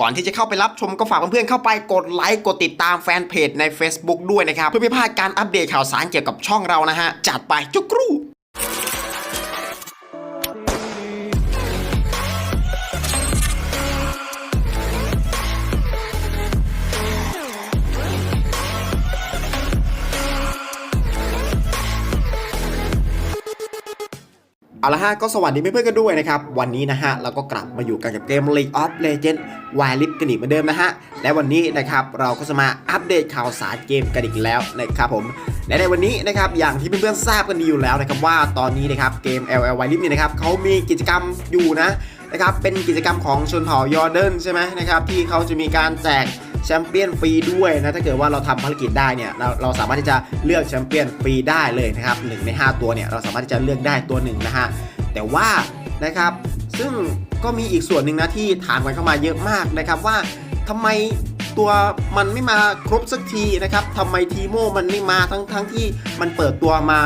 ก่อนที่จะเข้าไปรับชมก็ฝากเพื่อนๆเข้าไปกดไลค์กดติดตามแฟนเพจใน Facebook ด้วยนะครับ เพื่อไม่พลาดการอัปเดตข่าวสารเกี่ยวกับช่องเรานะฮะจัดไปจุกรู เอาละฮะก็สวัสดีเพื่อนๆกันด้วยนะครับ วันนี้นะฮะเราก็กลับมาอยู่กันกับเกม League of Legends Wild Rift กันอีกเหมือนเดิมนะฮะ และวันนี้นะครับเราก็จะมาอัปเดตข่าวสารเกมกันอีกแล้วนะครับผม และในวันนี้นะครับอย่างที่เพื่อนๆทราบกันดีอยู่แล้วนะครับว่าตอนนี้นะครับเกม LL Wild Rift เนี่ยนะครับเขามีกิจกรรมอยู่นะนะครับเป็นกิจกรรมของชนเผ่ายอร์เดนใช่ไหมนะครับที่เขาจะมีการแจก แชมเปี้ยนฟรีด้วยนะถ้าเกิดว่าเราทำภารกิจได้เนี่ยเราเราสามารถที่จะเลือกแชมเปี้ยนฟรีได้เลยนะครับหนึ่งใน 5 ตัวเนี่ยเราสามารถที่จะเลือกได้ตัวหนึ่งนะฮะแต่ว่านะครับซึ่งก็มีอีกส่วนหนึ่งนะที่ถามกันเข้ามาเยอะมากนะครับว่าทำไมตัวมันไม่มาครบสักทีนะครับทำไมทีโมมันไม่มาทั้งทั้งที่มันเปิดตัวมา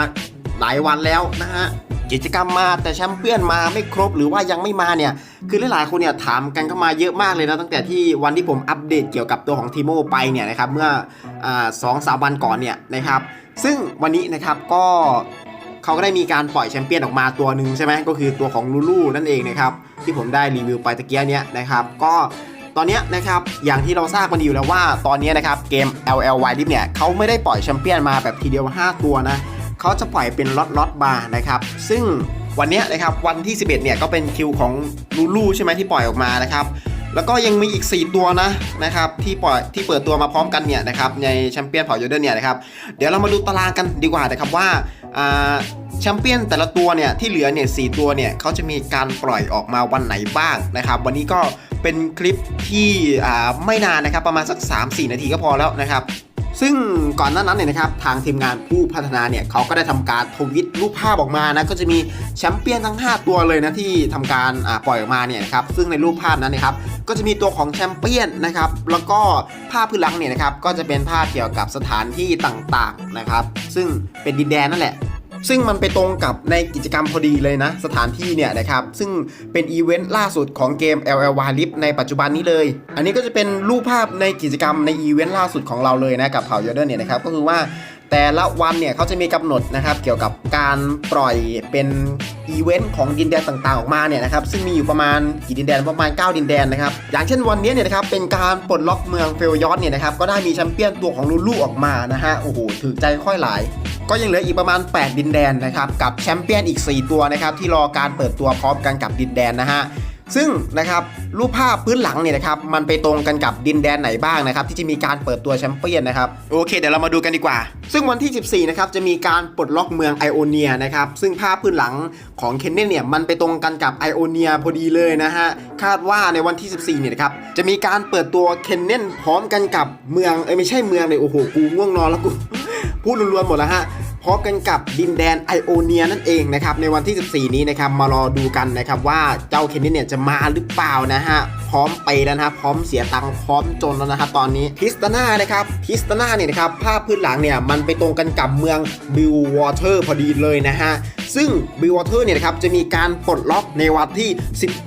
หลายวันแล้วนะฮะ กิจกรรมมาแต่แชมเปี้ยนมาไม่ครบหรือว่ายังไม่มาเนี่ย คือหลายๆคนเนี่ยถามกันเข้ามาเยอะมากเลยนะตั้งแต่ที่วันที่ผมอัปเดตเกี่ยวกับตัวของทีโมไปเนี่ยนะครับเมื่อสองสามวันก่อนเนี่ยนะครับซึ่งวันนี้นะครับก็เขาก็ได้มีการปล่อยแชมเปี้ยนออกมาตัวหนึ่งใช่ไหมก็คือตัวของลูลูนั่นเองนะครับที่ผมได้รีวิวไปตะเกียเนี่ยนะครับก็ตอนนี้นะครับอย่างที่เราทราบกันอยู่แล้วว่าตอนนี้นะครับเกม LLY ดิฟเนี่ยเขาไม่ได้ปล่อยแชมเปี้ยนมาแบบทีเดียว 5 ตัวนะ เขาจะปล่อยเป็นล็อตล็อตๆมานะครับ ซึ่งวันนี้นะครับวันที่ 11เนี่ยก็เป็นคิวของลูลูใช่ไหมที่ปล่อยออกมานะครับ แล้วก็ยังมีอีก 4 ตัวนะนะครับที่ปล่อยที่เปิดตัวมาพร้อมกันเนี่ยนะครับในแชมเปี้ยนเผ่าโยเดนเนี่ยนะครับเดี๋ยวเรามาดูตารางกันดีกว่านะครับว่าแชมเปี้ยนแต่ละตัวเนี่ยที่เหลือเนี่ยสตัวเนี่ยเขาจะมีการปล่อยออกมาวันไหนบ้างนะครับ วันนี้ก็เป็นคลิปที่ไม่นานนะครับประมาณสัก 3-4 นาทีก็พอแล้วนะครับ ซึ่งก่อนหน้านั้นเนี่ยนะครับทางทีมงานผู้พัฒนาเนี่ยเขาก็ได้ทำการทวิตรูปภาพออกมานะก็จะมีแชมเปี้ยนทั้ง 5 ตัวเลยนะที่ทำการปล่อยออกมาเนี่ยครับซึ่งในรูปภาพนั้นนะครับก็จะมีตัวของแชมเปี้ยนนะครับแล้วก็ภาพพื้นหลังเนี่ยนะครับก็จะเป็นภาพเกี่ยวกับสถานที่ต่างๆนะครับซึ่งเป็นดินแดนนั่นแหละ ซึ่งมันไปตรงกับในกิจกรรมพอดีเลยนะ สถานที่เนี่ยนะครับ ซึ่งเป็นอีเวนต์ล่าสุดของเกม LL w a l i f ในปัจจุบันนี้เลย อันนี้ก็จะเป็นรูปภาพในกิจกรรมในอีเวนต์ล่าสุดของเราเลยนะ กับเผ่ายอร์เดนเนี่ยนะครับก็คือว่าแต่ละวันเนี่ยเขาจะมีกำหนดนะครับเกี่ยวกับการปล่อยเป็นอีเวนต์ของดินแดนต่างๆออกมาเนี่ยนะครับซึ่งมีอยู่ประมาณกี่ดินแดนประมาณ 9 ดินแดนนะครับอย่างเช่นวันนี้เนี่ยนะครับเป็นการปลดล็อกเมืองเฟลยอสเนี่ยนะครับก็ได้มีแชมเปี้ยนตัวของลูลูออกมานะฮะโอ้โหถือใจค่อยหลาย ก็ยังเหลืออีกประมาณ 8 ดินแดนนะครับกับแชมเปี้ยนอีก 4 ตัวนะครับที่รอการเปิดตัวพร้อมกันกับดินแดนนะฮะซึ่งนะครับรูปภาพพื้นหลังเนี่ยนะครับมันไปตรงกันกับดินแดนไหนบ้างนะครับที่จะมีการเปิดตัวแชมเปี้ยนนะครับโอเคเดี๋ยวเรามาดูกันดีกว่า ซึ่งวันที่ 14นะครับจะมีการปลดล็อกเมืองไอโอเนียนะครับซึ่งภาพพื้นหลังของเคนเนนเนี่ยมันไปตรงกันกับไอโอเนียพอดีเลยนะฮะคาดว่าในวันที่ 14เนี่ยนะครับจะมีการเปิดตัวเคนเนนพร้อมกันกับเมืองเอ้ยไม่ใช่เมืองเลยโอ้โหกูง่วงนอนแล้วกู พูดรวมๆหมดแล้วฮะพร้อมกันกับดินแดนไอโอเนียนั่นเองนะครับในวันที่ 14 นี้นะครับมารอดูกันนะครับว่าเจ้าเคนนี่เนี่ยจะมาหรือเปล่านะฮะพร้อมไปแล้วนะฮะพร้อมเสียตังค์พร้อมจนแล้วนะฮะตอนนี้ทิสตาน่านะครับทิสตาน่าเนี่ยนะครับภาพพื้นหลังเนี่ยมันไปตรงกันกับเมืองบิลวอเตอร์พอดีเลยนะฮะซึ่งบิลวอเตอร์เนี่ยนะครับจะมีการปลดล็อกในวันที่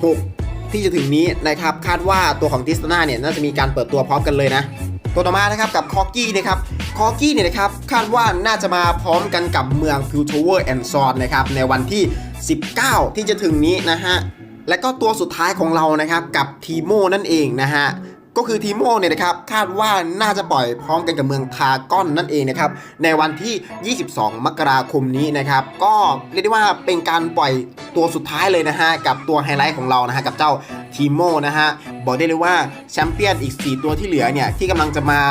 16 ที่จะถึงนี้นะครับคาดว่าตัวของทิสตาน่าเนี่ยน่าจะมีการเปิดตัวพร้อมกันเลยนะ ตัวต่อมานะครับกับคอกี้นะครับคอกี้เนี่ยนะครับคาดว่าน่าจะมาพร้อมกันกับเมืองฟิวทเวอร์แอนด์ซอนนะครับในวันที่ 19 ที่จะถึงนี้นะฮะและก็ตัวสุดท้ายของเรานะครับกับทีโมนั่นเองนะฮะก็คือทีโมเนี่ยนะครับคาดว่าน่าจะปล่อยพร้อมกันกับเมืองทากอนนั่นเองนะครับในวันที่ 22 มกราคมนี้นะครับก็เรียกได้ว่าเป็นการปล่อยตัวสุดท้ายเลยนะฮะกับตัวไฮไลท์ของเรานะฮะกับเจ้าทีโมนะฮะ บอกได้เลยว่าแชมเปี้ยนอีก 4 ตัวที่เหลือเนี่ยที่กำลังจะมา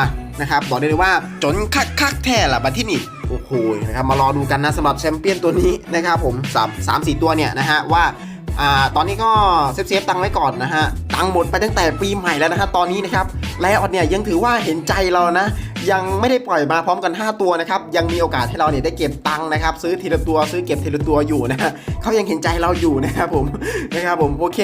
นะครับบอกได้เลยว่าจนคักคักแท้ละบัดที่นี่โอ้โหนะครับมารอดูกันนะสำหรับแชมเปี้ยนตัวนี้นะครับผม3 3 4 ตัวเนี่ยนะฮะว่าอ่าตอนนี้ก็เซฟเซฟตังไว้ก่อนนะฮะตังหมดไปตั้งแต่ปีใหม่แล้วนะฮะตอนนี้นะครับ ไลออดเนี่ยยังถือว่าเห็นใจเรานะ ยังไม่ได้ปล่อยมาพร้อมกัน 5 ตัวนะครับ ยังมีโอกาสให้เราเนี่ยได้เก็บตังค์นะครับ ซื้อทีละตัวซื้อเก็บทีละตัวอยู่นะเขายังเห็นใจเราอยู่นะครับผมนะครับผมโอเค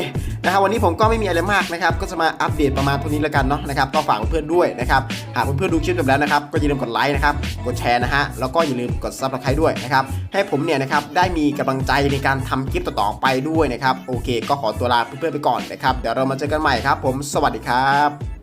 นะครับวันนี้ผมก็ไม่มีอะไรมากนะครับ ก็จะมาอัปเดตประมาณเท่านี้แล้วกันเนาะนะครับก็ฝากเพื่อนๆด้วยนะครับหากเพื่อนๆดูคลิปจบแล้วนะครับก็อย่าลืมกดไลค์นะครับกดแชร์นะฮะแล้วก็อย่าลืมกดซับสไครต์ด้วยนะครับให้ผมเนี่ยนะครับได้มีกำลังใจในการทำคลิปต่อๆไปด้วยนะครับโอเค ก็ขอตัวลาเพื่อนๆไปก่อนนะครับเดี๋ยวเรามาเจอกันใหม่ครับ ผมสวัสดีครับ